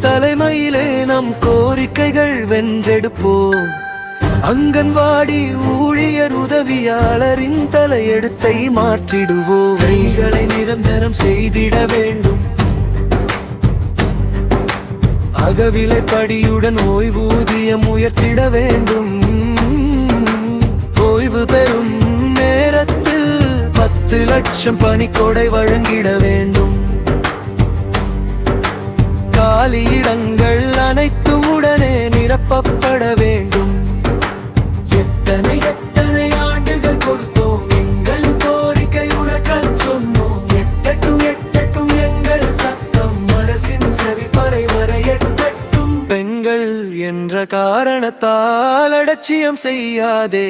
தலைமையிலே நம் கோரிக்கைகள் வென்றெடுப்போம். அங்கன்வாடி ஊழியர் உதவியாளரின் தலையெடுத்தை மாற்றிடுவோம். கைகளை நிரந்தரம் செய்திட வேண்டும். அகவிலை படியுடன் ஓய்வூதியம் உயர்த்திட வேண்டும். ஓய்வு பெறும் நேரத்தில் பத்து லட்சம் பணிக்கொடை வழங்கிட வேண்டும். காலி இடங்கள் அனைத்து உடனே நிரப்பப்பட வேண்டும். எத்தனை எத்தனை ஆண்டுகள் கொடுத்தோம்? எங்கள் கோரிக்கை உனக்கச் சொன்னோம். எட்டட்டும் எட்டட்டும் எங்கள் சத்தம். அரசின் செவிப்பறை வரை எட்டட்டும். பெண்கள் என்ற காரணத்தால் அலட்சியம் செய்யாதே.